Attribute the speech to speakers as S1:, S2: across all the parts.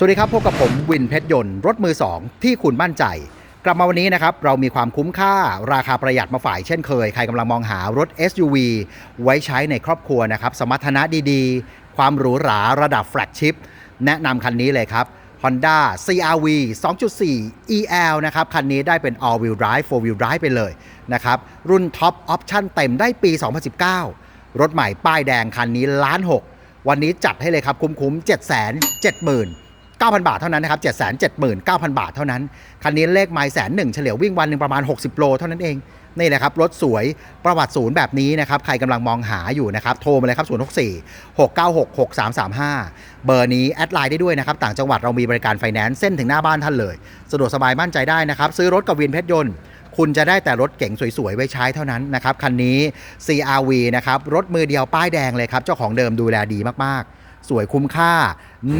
S1: สวัสดีครับพบกับผมวินเพชรยนต์รถมือ 2 ที่คุณมั่นใจ กลับมาวันนี้นะครับ เรามีความคุ้มค่าราคาประหยัดมาฝ่ายเช่นเคย ใครกำลังมองหารถ SUV ไว้ใช้ในครอบครัวนะครับ สมรรถนะดีๆ ความหรูหราระดับแฟลกชิพแนะนำคันนี้เลยครับ Honda CRV 2.4 EL นะครับ คันนี้ได้เป็น All Wheel Drive 4 Wheel Drive ไปเลยนะครับ รุ่นท็อปออปชั่นเต็มได้ปี 2019 รถใหม่ป้ายแดงคันนี้ล้านหกวันนี้จัดให้เลยครับคุ้มๆ 7 7 0 0 0 0 9,000 บาทเท่านั้นนะครับ 779,000 บาทเท่านั้น คันนี้เลขไมล์แสนหนึ่งเฉลี่ยวิ่งวันหนึ่งประมาณ 60 โลเท่านั้นเอง นี่แหละครับ รถสวยประวัติศูนย์แบบนี้นะครับ ใครกำลังมองหาอยู่นะครับ โทรมาเลยครับ 064 696 6335 เบอร์นี้แอดไลน์ได้ด้วยนะครับ ต่างจังหวัดเรามีบริการไฟแนนซ์เส้นถึงหน้าบ้านท่านเลย สะดวกสบายมั่นใจได้นะครับ ซื้อรถกับวินเพชรยนต์คุณจะได้แต่รถเก๋งสวยๆ ไว้ใช้เท่านั้นนะครับ คันนี้ CRV นะครับ รถมือเดียวป้ายแดงเลยครับ เจ้าของเดิมดูแลดีมากๆ สวยคุ้มค่า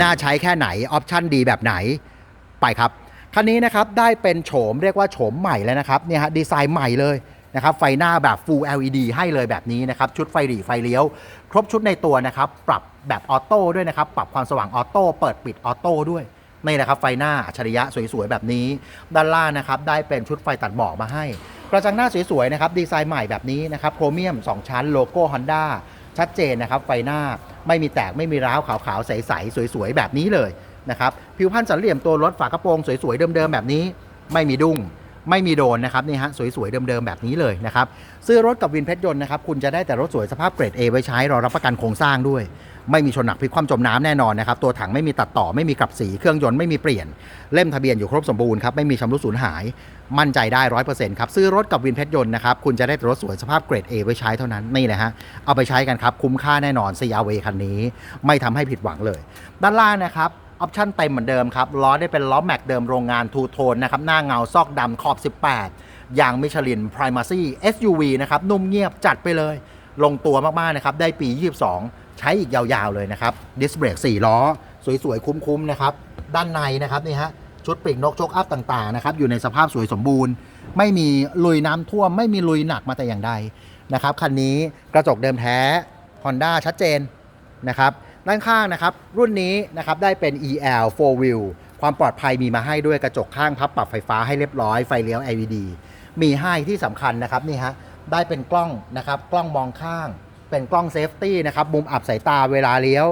S1: น่าใช้แค่ไหน ออปชั่นดีแบบไหนไปครับ คันนี้นะครับได้เป็นโฉมเรียกว่าโฉมใหม่แล้วนะครับเนี่ยฮะดีไซน์ใหม่เลยนะครับไฟหน้าแบบ Full LED ให้เลยแบบนี้นะครับชุดไฟหรี่ไฟเลี้ยว ครบชุดในตัวนะครับปรับแบบออโต้ด้วยนะครับปรับความสว่างออโต้เปิดปิดออโต้ด้วยนี่แหละครับไฟหน้าอัจฉริยะสวยๆแบบนี้ ด้านล่างนะครับได้เป็นชุดไฟตัดหมอกมาให้ กระจังหน้าสวยๆนะครับดีไซน์ใหม่แบบนี้นะครับโครเมียม 2 ชั้นโลโก้ Honda ชัดเจนนะครับไฟหน้าไม่มีแตกไม่มีร้าวขาวๆใสๆสวยๆ แบบนี้เลยนะครับผิวพรรณสันเหลี่ยมตัวรถฝากระโปรงสวยๆ เดิมๆ แบบนี้ ไม่มีดุ้งไม่มีโดนนะครับนี่ฮะสวยๆ เดิมๆ แบบนี้เลยนะครับซื้อรถกับวินเพชรยนต์นะครับคุณจะได้แต่รถสวยสภาพเกรด A ไว้ใช้รอรับประกันโครงสร้างด้วย ไม่มีชนหนักพลิกคว่ำจมน้ำแน่นอนนะครับ ตัวถังไม่มีตัดต่อไม่มีกลับสีเครื่องยนต์ไม่มีเปลี่ยน เล่มทะเบียนอยู่ครบสมบูรณ์ครับ ไม่มีชำรุดสูญหาย มั่นใจได้ร้อยเปอร์เซ็นต์ครับซื้อรถกับวินเพชรยนต์นะครับ คุณจะได้รถสวยสภาพเกรด A ไว้ใช้เท่านั้นนี่แหละฮะเอาไปใช้กันครับคุ้มค่าแน่นอน CRV คันนี้ ไม่ทำให้ผิดหวังเลย ด้านล่างนะครับออปชั่นเต็มเหมือนเดิมครับล้อได้เป็นล้อแม็กเดิมโรงงานทูโทนนะครับหน้าเงาซอกดำขอบ 18ยางมิชลิน Primacy SUV นะครับนุ่มเงียบจัดไปเลย ลงตัวมากๆนะครับได้ปี 22 ใช้อีกยาวๆเลยนะครับดิสเบรก4ล้อ สวยๆ คุ้มๆนะครับด้านในนะครับนี่ฮะชุดปีกนกโชคอัพต่างๆนะครับอยู่ในสภาพสวยสมบูรณ์ ไม่มีลุยน้ำท่วม ไม่มีลุยหนักมาแต่อย่างใดนะครับคันนี้กระจกเดิมแท้ Honda ชัดเจนนะครับด้านข้างนะครับรุ่นนี้นะครับได้เป็น EL 4 wheel ความปลอดภัยมีมาให้ด้วยกระจกข้างพับปรับไฟฟ้าให้เรียบร้อยไฟเลี้ยว LED มีให้ที่สำคัญนะครับนี่ฮะได้เป็นกล้องนะครับกล้องมองข้าง เป็นกล้องเซฟตี้นะครับมุมอับสายตาเวลาเลี้ยว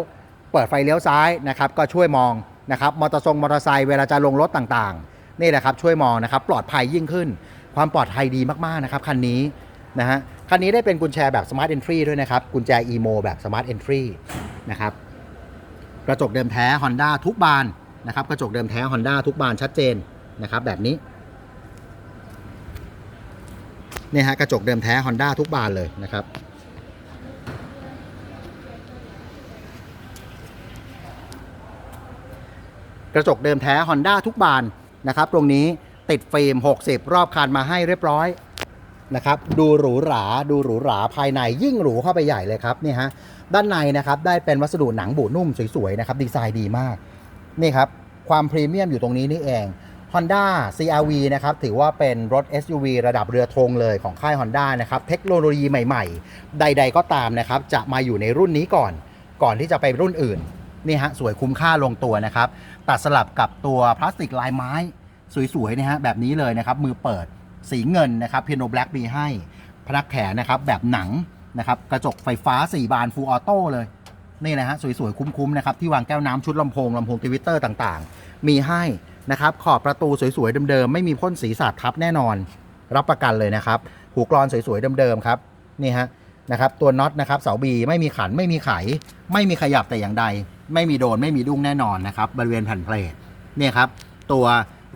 S1: เปิดไฟเลี้ยวซ้ายนะครับก็ช่วยมองนะครับมอเตอร์ทรงมอเตอร์ไซค์เวลาจะลงรถต่างๆ นี่แหละครับช่วยมองนะครับปลอดภัยยิ่งขึ้น ความปลอดภัยดีมากๆนะครับคันนี้นะฮะคันนี้ได้เป็นกุญแจแบบ Smart Entry ด้วยนะครับ กุญแจ EMO แบบ Smart Entry นะครับกระจกเดิมแท้ Honda ทุกบานนะครับกระจกเดิมแท้ Honda ทุกบานชัดเจนนะครับแบบนี้เนี่ยฮะกระจกเดิมแท้ Honda ทุกบานเลยนะครับ กระจกเดิมแท้ Honda ทุกบานนะครับตรงนี้ติดฟิล์ม 60 รอบคันมาให้เรียบร้อยนะครับดูหรูหราดูหรูหราภายในยิ่งหรูเข้าไปใหญ่เลยครับนี่ฮะด้านในนะครับได้เป็นวัสดุหนังบูนุ่มสวยๆนะครับดีไซน์ดีมากนี่ครับความพรีเมียมอยู่ตรงนี้นี่เอง Honda CRV นะครับถือว่าเป็นรถ SUV ระดับเรือธงเลยของค่าย Honda นะครับเทคโนโลยีใหม่ๆ ใด ๆ ก็ตามนะครับจะมาอยู่ในรุ่นนี้ก่อน ก่อนที่จะไปรุ่นอื่น นี่ฮะสวยคุ้มค่าลงตัวนะครับ ตัดสลับกับตัวพลาสติกลายไม้สวยๆนะฮะแบบนี้เลยนะครับ มือเปิดสีเงินนะครับเพียโนแบล็กมีให้พนักแขนนะครับแบบหนังนะครับกระจกไฟฟ้า 4 บานฟูลออโต้เลยนี่นะฮะสวยๆ คุ้มๆนะครับที่วางแก้วน้ำชุดลำโพงลำโพงทวิตเตอร์ต่างๆ มีให้นะครับขอบประตูสวยๆเดิมๆไม่มีพ่นสีสาดทับแน่นอน รับประกันเลยนะครับ หูกรอนสวยๆเดิมๆครับนี่ฮะนะครับตัวน็อตนะครับเสาบีไม่มีขันไม่มีไข ไม่มีขยับแต่อย่างใด ไม่มีโดนไม่มีดุ้งแน่นอนนะครับบริเวณแผ่นเพลทเนี่ยครับตัว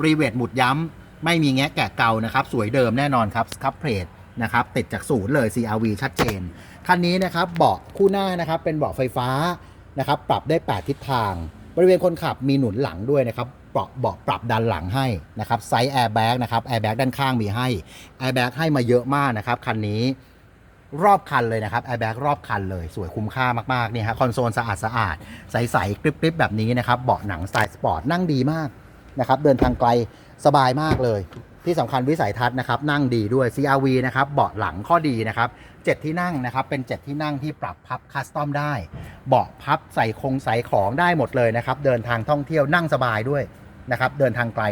S1: รีเวทหมุดย้ำไม่มีแงะแกะเกานะครับสวยเดิมแน่นอนครับสครับเพลทนะครับติดจากศูนย์เลย CRV ชัดเจน คันนี้นะครับเบาะคู่หน้านะครับเป็นเบาะไฟฟ้านะครับปรับได้ 8 ทิศทาง บริเวณคนขับมีหนุนหลังด้วยนะครับเบาะเบาะปรับดันหลังให้นะครับไซส์แอร์แบ็กนะครับแอร์แบ็กด้านข้างมีให้แอร์แบ็กให้มาเยอะมากนะครับคันนี้ รอบคันเลยนะครับแอร์แบ็กรอบคันเลยสวยคุ้มค่ามากๆนี่ฮะคอนโซลสะอาดสะอาดๆใสๆกริบๆแบบนี้นะครับเบาะหนังสไตล์สปอร์ตนั่งดีมากนะครับเดินทางไกลสบายมากเลย ที่สำคัญวิสัยทัศน์นะครับนั่งดีด้วย CRV นะครับเบาะหลังข้อดีนะครับเจ็ดที่นั่งนะครับเป็นเจ็ดที่นั่งที่ปรับพับคัสตอมได้ เบาะพับใส่คงใส่ของได้หมดเลยนะครับเดินทางท่องเที่ยวนั่งสบายด้วยนะครับเดินทางไกล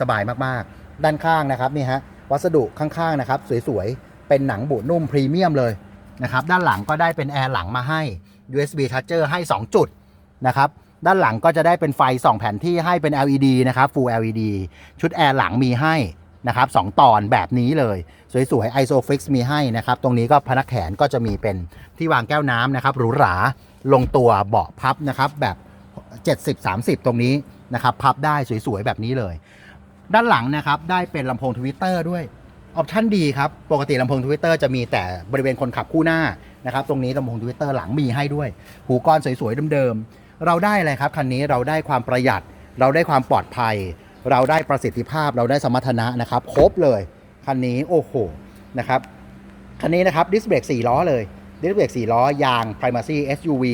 S1: สบายมากๆ ด้านข้างนะครับนี่ฮะวัสดุข้างๆนะครับสวยๆ เป็นหนังบุนุ่มพรีเมียมเลยนะครับด้านหลังก็ได้เป็นแอร์หลังมาให้ USB Charger ให้ 2 จุดนะครับด้านหลังก็จะได้เป็นไฟ 2 แผ่นที่ให้เป็น LED นะครับ Full LED ชุดแอร์หลังมีให้นะครับสองตอนแบบนี้เลย สวยๆ ISOFIX มีให้นะครับ ตรงนี้ก็พนักแขนก็จะมีเป็นที่วางแก้วน้ำนะครับหรูหราลงตัวเบาะพับนะครับแบบ 70-30 ตรงนี้นะครับพับได้สวยๆ แบบนี้เลย ด้านหลังนะครับได้เป็นลำโพงทวิตเตอร์ด้วย ออปชันดีครับ ปกติลำโพงทวิตเตอร์จะมีแต่บริเวณคนขับคู่หน้านะครับ ตรงนี้ลำโพงทวิตเตอร์หลังมีให้ด้วย หูกรสวยๆเดิมๆ เราได้อะไรครับ คันนี้เราได้ความประหยัด เราได้ความปลอดภัย เราได้ประสิทธิภาพ เราได้สมรรถนะนะครับ ครบเลย คันนี้โอ้โหนะครับ คันนี้นะครับดิสเบรก4ล้อเลย ดิสเบรก4ล้อยาง Primacy SUV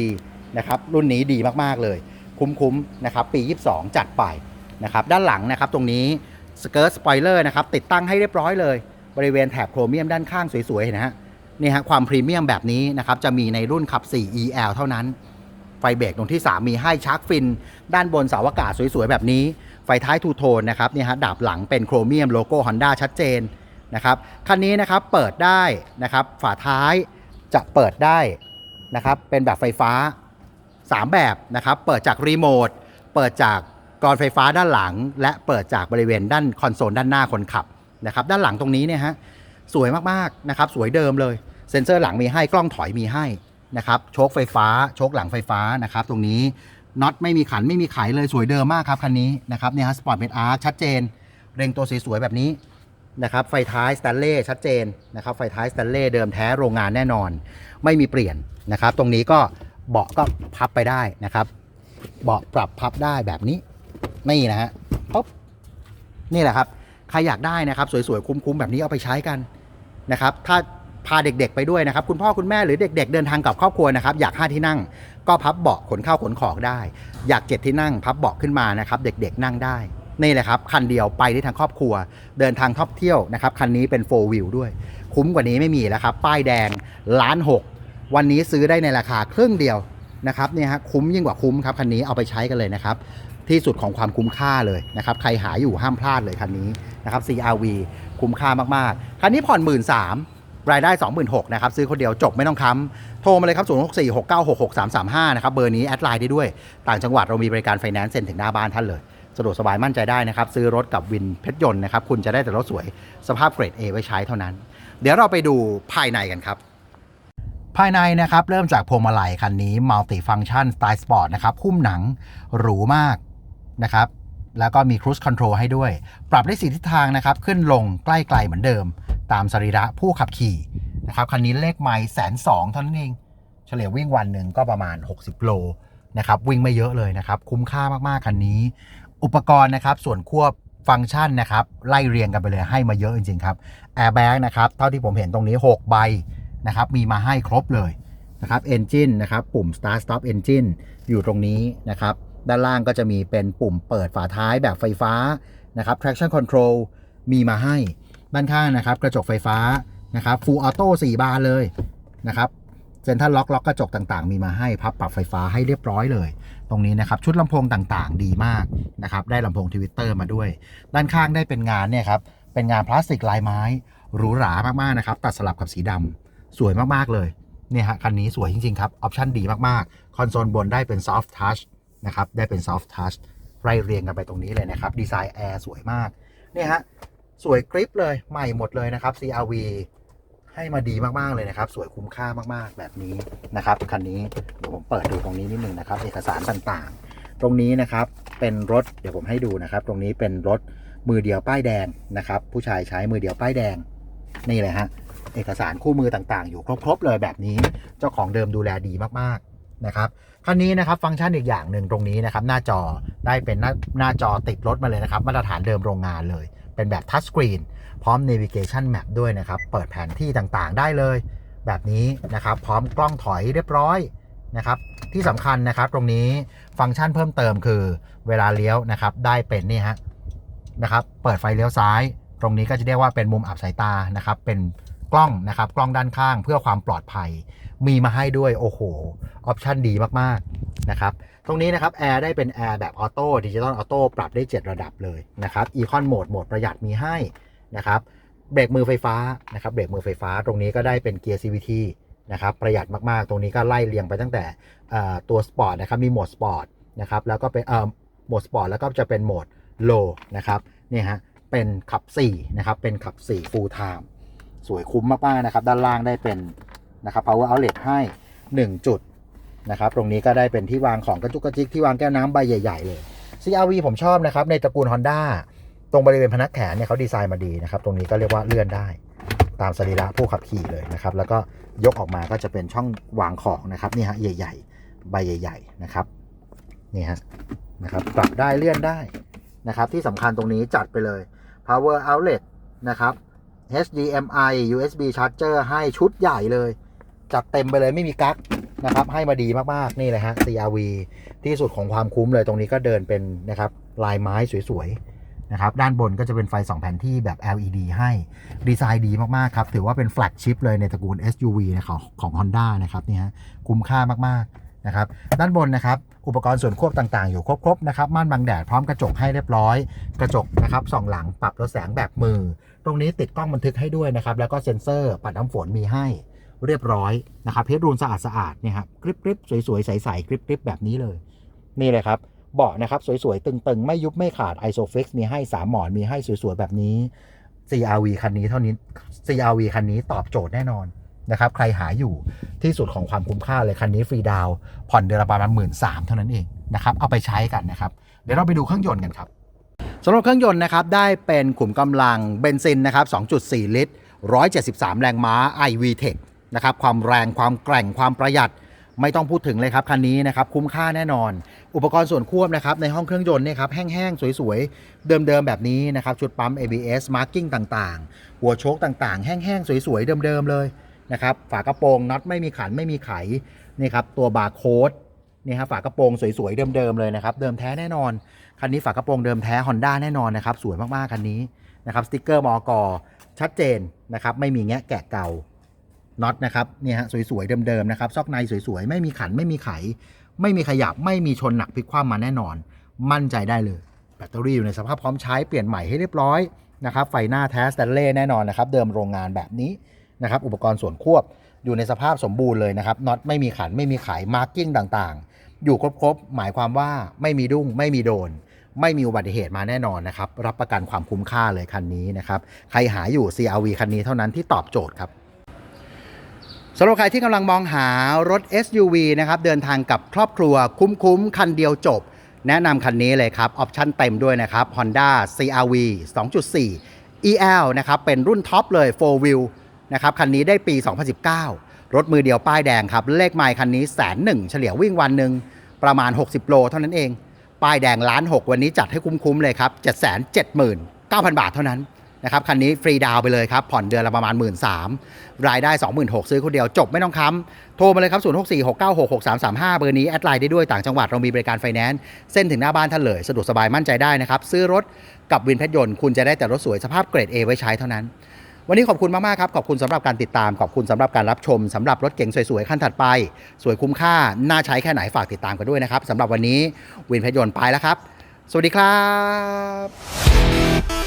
S1: นะครับ รุ่นนี้ดีมากๆเลย คุ้มๆนะครับ ปี 22 จัดไปนะครับ ด้านหลังนะครับตรงนี้สเกิร์ตสปอยเลอร์นะครับติดตั้งให้เรียบร้อยเลย บริเวณแถบโครเมียมด้านข้างสวยๆเห็นะฮะนี่ฮะความพรีเมียมแบบนี้นะครับจะมีในรุ่นขับ 4 EL เท่านั้น ไฟเบรกตรงที่ 3 มีให้ชาร์กฟิน ด้านบนเสาอากาศสวยๆ แบบนี้ ไฟท้ายทูโทนนะครับนี่ฮะดาบหลังเป็นโครเมียมโลโก้ Honda ชัดเจนนะครับคันนี้นะครับเปิดได้นะครับฝาท้ายจะเปิดได้นะครับเป็นแบบไฟฟ้า 3 แบบนะครับเปิดจากรีโมทเปิดจากกรอนไฟฟ้าด้านหลัง และเปิดจากบริเวณด้านคอนโซลด้านหน้าคนขับ นะครับด้านหลังตรงนี้เนี่ยฮะสวยมากๆนะครับสวยเดิมเลย เซ็นเซอร์หลังมีให้กล้องถอยมีให้นะครับโชคไฟฟ้า โชคหลังไฟฟ้านะครับตรงนี้น็อตไม่มีขันไม่มีไขเลยสวยเดิมมากครับคันนี้นะครับเนี่ยฮะสปอร์ตเมทอาร์ชัดเจน เร่งตัวสวยๆแบบนี้นะครับไฟท้ายสแตนเล่ชัดเจนนะครับไฟท้ายสแตนเล่เดิมแท้โรงงานแน่นอน ไม่มีเปลี่ยนนะครับตรงนี้ก็เบาะก็พับไปได้นะครับ เบาะปรับพับได้แบบนี้นี่นะฮะปุ๊บนี่แหละครับ ใครอยากได้นะครับ สวยๆ คุ้มๆ แบบนี้เอาไปใช้กันนะครับ ถ้าพาเด็กๆไปด้วยนะครับ คุณพ่อคุณแม่หรือเด็ก ๆ เดินทางกับครอบครัวนะครับ อยากห้าที่นั่ง ก็พับเบาะขนข้าวขนของได้ อยากเจ็ดที่นั่ง พับเบาะขึ้นมานะครับ เด็กๆ นั่งได้นี่แหละครับคันเดียวไปได้ทั้งครอบครัว เดินทางท่องเที่ยวนะครับคันนี้เป็นโฟวิวด้วย คุ้มกว่านี้ไม่มีแล้วครับ ป้ายแดงล้านหกวันนี้ซื้อได้ในราคาครึ่งเดียวนะครับเนี่ยฮะคุ้มยิ่งกว่าคุ้มครับคันนี้เอาไปใช้กันเลยนะครับ ที่สุดของความคุ้มค่าเลยนะครับ ใครหาอยู่ห้ามพลาดเลยคันนี้นะครับ CRV คุ้มค่ามากๆ คันนี้ผ่อน 1 3ื่นรายได้ 26,000นะครับ ซื้อคนเดียวจบไม่ต้องค้ำโทรมาเลยครับ 0 6 4 6 9 6 6 3 3 5 นะครับ เบอร์นี้แอดไลน์ได้ด้วย ต่างจังหวัดเรามีบริการไฟแนนซ์เซ็นถึงหน้าบ้านท่านเลย สะดวกสบายมั่นใจได้นะครับ ซื้อรถกับวินเพชรยนต์นะครับ คุณจะได้แต่รถสวยสภาพเกรด A ไว้ใช้เท่านั้น เดี๋ยวเราไปดูภายในกันครับภายในนะครับ เริ่มจากพวงมาลัยคันนี้มัลติฟังชันสไตล์สปอร์ตนะครับ หุ้มหนังหรูมาก นะครับ แล้วก็มี Cruise Control ให้ด้วย ปรับได้สีทิศทางนะครับ ขึ้นลงใกล้ไกลเหมือนเดิม ตามสรีระผู้ขับขี่นะครับ คันนี้เลขไมล์แสนสองเท่านั้นเอง เฉลี่ยวิ่งวันหนึ่งก็ประมาณ 60 โลนะครับ วิ่งไม่เยอะเลยนะครับ คุ้มค่ามากๆคันนี้ อุปกรณ์นะครับ ส่วนควบฟังก์ชันนะครับ ไล่เรียงกันไปเลยให้มาเยอะจริงๆครับ Airbag นะครับ เท่าที่ผมเห็นตรงนี้ 6 ใบนะครับ มีมาให้ครบเลยนะครับ Engine นะครับ ปุ่ม Start Stop Engine อยู่ตรงนี้นะครับ ด้านล่างก็จะมีเป็นปุ่มเปิดฝาท้ายแบบไฟฟ้านะครับ traction control มีมาให้ด้านข้างนะครับ กระจกไฟฟ้านะครับ full auto 4 บานเลยนะครับเซ็นทรัลล็อกล็อกกระจกต่างๆ มีมาให้พับปรับไฟฟ้าให้เรียบร้อยเลย ตรงนี้นะครับ ชุดลำโพงต่างๆ ดีมากนะครับ ได้ลำโพงทวิตเตอร์มาด้วย ด้านข้างได้เป็นงานเนี่ยครับ เป็นงานพลาสติกลายไม้หรูหรามากๆนะครับ ตัดสลับกับสีดำสวยมากๆเลย เนี่ยฮะคันนี้สวยจริงๆครับ ออปชั่นดีมากๆ คอนโซลบนได้เป็น soft touch นะครับ ได้เป็น soft touch ไล่เรียงกันไปตรงนี้เลยนะครับ ดีไซน์แอร์สวยมาก เนี่ยฮะ สวยกริปเลย ใหม่หมดเลยนะครับ CRV ให้มาดีมากๆเลยนะครับ สวยคุ้มค่ามากๆแบบนี้นะครับ คันนี้เดี๋ยวผมเปิดดูตรงนี้นิดนึงนะครับ เอกสารต่างๆ ตรงนี้นะครับ เป็นรถ เดี๋ยวผมให้ดูนะครับ ตรงนี้เป็นรถมือเดียวป้ายแดงนะครับ ผู้ชายใช้มือเดียวป้ายแดง นี่เลยฮะ เอกสารคู่มือต่างๆ อยู่ครบๆเลยแบบนี้ เจ้าของเดิมดูแลดีมากๆนะครับ คันนี้นะครับฟังก์ชันอีกอย่างหนึ่งตรงนี้นะครับหน้าจอได้เป็นหน้าหน้าจอติดรถมาเลยนะครับ มาตรฐานเดิมโรงงานเลย เป็นแบบทัชสกรีนพร้อม Navigation Map ด้วยนะครับ เปิดแผนที่ต่างๆได้เลย แบบนี้นะครับ พร้อมกล้องถอยเรียบร้อยนะครับ ที่สำคัญนะครับตรงนี้ฟังก์ชันเพิ่มเติมคือเวลาเลี้ยวนะครับได้เป็นนี่ฮะนะครับ เปิดไฟเลี้ยวซ้าย ตรงนี้ก็จะเรียกว่าเป็นมุมอับสายตานะครับ เป็นกล้องนะครับ กล้องด้านข้างเพื่อความปลอดภัย มีมาให้ด้วย โอ้โห ออปชันดีมาก ๆ นะครับ ตรงนี้นะครับแอร์ได้เป็นแอร์แบบออโต้ดิจิตอลออโต้ปรับได้ 7 ระดับเลยนะครับอีคอนโหมดโหมดประหยัดมีให้นะครับเบรกมือไฟฟ้านะครับเบรกมือไฟฟ้าตรงนี้ก็ได้เป็นเกียร์ CVT นะครับประหยัดมากๆ ตรงนี้ก็ไล่เรียงไปตั้งแต่ตัวสปอร์ตนะครับมีโหมดสปอร์ตนะครับแล้วก็เป็นโหมดสปอร์ตแล้วก็จะเป็นโหมดโลนะครับนี่ฮะเป็นขับ4นะครับเป็นขับ4 full time สวยคุ้มมากๆนะครับ ด้านล่างได้เป็น นะครับ power outlet ให้ 1 จุดนะครับ ตรงนี้ก็ได้เป็นที่วางของกระจุกกระจิกที่วางแก้วน้ำใบใหญ่ ๆ เลย CRV ผมชอบนะครับ ในตระกูล Honda ตรงบริเวณพนักแขนเนี่ยเขาดีไซน์มาดีนะครับ ตรงนี้ก็เรียกว่าเลื่อนได้ ตามสรีระผู้ขับขี่เลยนะครับ แล้วก็ยกออกมาก็จะเป็นช่องวางของนะครับนี่ฮะใหญ่ ๆ ใบใหญ่ ๆ นะครับนี่ฮะนะครับปรับได้เลื่อนได้นะครับ ที่สำคัญตรงนี้จัดไปเลย power outlet นะครับ HDMI USB charger ให้ชุดใหญ่เลย จัดเต็มไปเลยไม่มีกั๊กนะครับ ให้มาดีมากๆนี่เลยฮะ CRV ที่สุดของความคุ้มเลยตรงนี้ก็เดินเป็นนะครับลายไม้สวยๆนะครับด้านบนก็จะเป็นไฟ 2 แผ่นที่แบบ LED ให้ดีไซน์ดีมากๆครับ ถือว่าเป็นแฟลกชิพเลยในตระกูล SUV นะของของ Honda นะครับนี่ฮะคุ้มค่ามากๆนะครับด้านบนนะครับอุปกรณ์ส่วนควบต่างๆ อยู่ครบๆนะครับม่านบังแดดพร้อมกระจกให้เรียบร้อย กระจกนะครับส่องหลังปรับลดแสงแบบมือ ตรงนี้ติดกล้องบันทึกให้ด้วยนะครับแล้วก็เซ็นเซอร์ปัดน้ำฝนมีให้ เรียบร้อยนะครับเพชรรูนสะอาดสะอาดเนี่ยครับกริบกริบสวยๆใสๆกริบกริบแบบนี้เลย นี่เลยครับเบาะนะครับสวยๆตึงๆ ไม่ยุบไม่ขาด Isofix มีให้ 3 หมอนมีให้สวยๆแบบนี้ CRV คันนี้เท่านี้ CRV คันนี้ตอบโจทย์แน่นอนนะครับใครหาอยู่ที่สุดของความคุ้มค่าเลยคันนี้ฟรีดาวผ่อนเดือนละประมาณหมื่นสามเท่านั้นเองนะครับเอาไปใช้กันนะครับเดี๋ยวเราไปดูเครื่องยนต์กันครับสำหรับเครื่องยนต์นะครับได้เป็นขุมกำลังเบนซินนะครับ2.4 ลิตร 173 แรงม้า iVTEC นะครับความแรงความแกร่งความประหยัดไม่ต้องพูดถึงเลยครับคันนี้นะครับคุ้มค่าแน่นอน อุปกรณ์ส่วนควบนะครับในห้องเครื่องยนต์เนี่ยครับแห้งๆ สวยๆ เดิมๆ แบบนี้นะครับชุดปั๊ม ABS marking ต่างๆ หัวโชคต่างๆ แห้งๆ สวยๆ เดิมๆ เลยนะครับฝากระโปรงน็อตไม่มีขันไม่มีไขนี่ครับตัวบาร์โค้ดนี่ครับฝากระโปรงสวยๆ เดิมๆ เลยนะครับเดิมแท้แน่นอน คันนี้ฝากระโปรงเดิมแท้ Honda แน่นอนนะครับสวยมากๆคันนี้นะครับสติกเกอร์มอกชัดเจนนะครับไม่มีแงะแกะเก่า น็อตนะครับเนี่ยฮะสวยๆเดิมๆนะครับซอกในสวยๆ ไม่มีขันไม่มีไข ไม่มีขยับไม่มีชนหนักพลิกคว่ำมาแน่นอน มั่นใจได้เลย แบตเตอรี่อยู่ในสภาพพร้อมใช้เปลี่ยนใหม่ให้เรียบร้อยนะครับไฟหน้าแท้สแตนเล่แน่นอนนะครับเดิมโรงงานแบบนี้นะครับอุปกรณ์ส่วนควบอยู่ในสภาพสมบูรณ์เลยนะครับน็อตไม่มีขันไม่มีไขมาร์กิ้งต่างๆ อยู่ครบๆหมายความว่าไม่มีดุ้งไม่มีโดนไม่มีอุบัติเหตุมาแน่นอนนะครับ รับประกันความคุ้มค่าเลยคันนี้นะครับ ใครหาอยู่ CRV คันนี้เท่านั้นที่ตอบโจทย์ครับ สำหรับใครที่กำลังมองหารถ SUV นะครับเดินทางกับครอบครัวคุ้มๆ คันเดียวจบ แนะนำคันนี้เลยครับ ออปชั่นเต็มด้วยนะครับ Honda CRV 2.4 EL นะครับเป็นรุ่นท็อปเลย 4 wheel นะครับคันนี้ได้ปี 2019 รถมือเดียวป้ายแดงครับ เลขไมล์คันนี้แสนหนึ่งเฉลี่ยวิ่งวันหนึ่งประมาณ 60 โลเท่านั้นเอง ป้ายแดงล้านหกวันนี้จัดให้คุ้มๆเลยครับ 779,000 บาทเท่านั้น นะครับคันนี้ฟรีดาวไปเลยครับ ผ่อนเดือนละประมาณ 1 3ื่นรายได้ 26,000 ซื้อคนเดียวจบไม่ต้องค้ำโทรมาเลยครับ 0646966335 เบอร์นี้ แอดไลน์ได้ด้วยต่างจังหวัดเรามีบริการไฟแนนซ์เส้นถึงหน้าบ้านท่านเลย สะดวกสบายมั่นใจได้นะครับ ซื้อรถกับวินเพชรยนต์คุณจะได้แต่รถสวยสภาพเกรด A ไว้ใช้เท่านั้น วันนี้ขอบคุณมาก ๆ ครับ ขอบคุณสำหรับการติดตาม ขอบคุณสำหรับการรับชมสำหรับรถเก๋งสวยๆคันถัดไป สวยคุ้มค่าน่าใช้แค่ไหนฝากติดตามกันด้วยนะครับสำหรับวันนี้วินเพชรยนต์ไปแล้วครับ สวัสดีครับ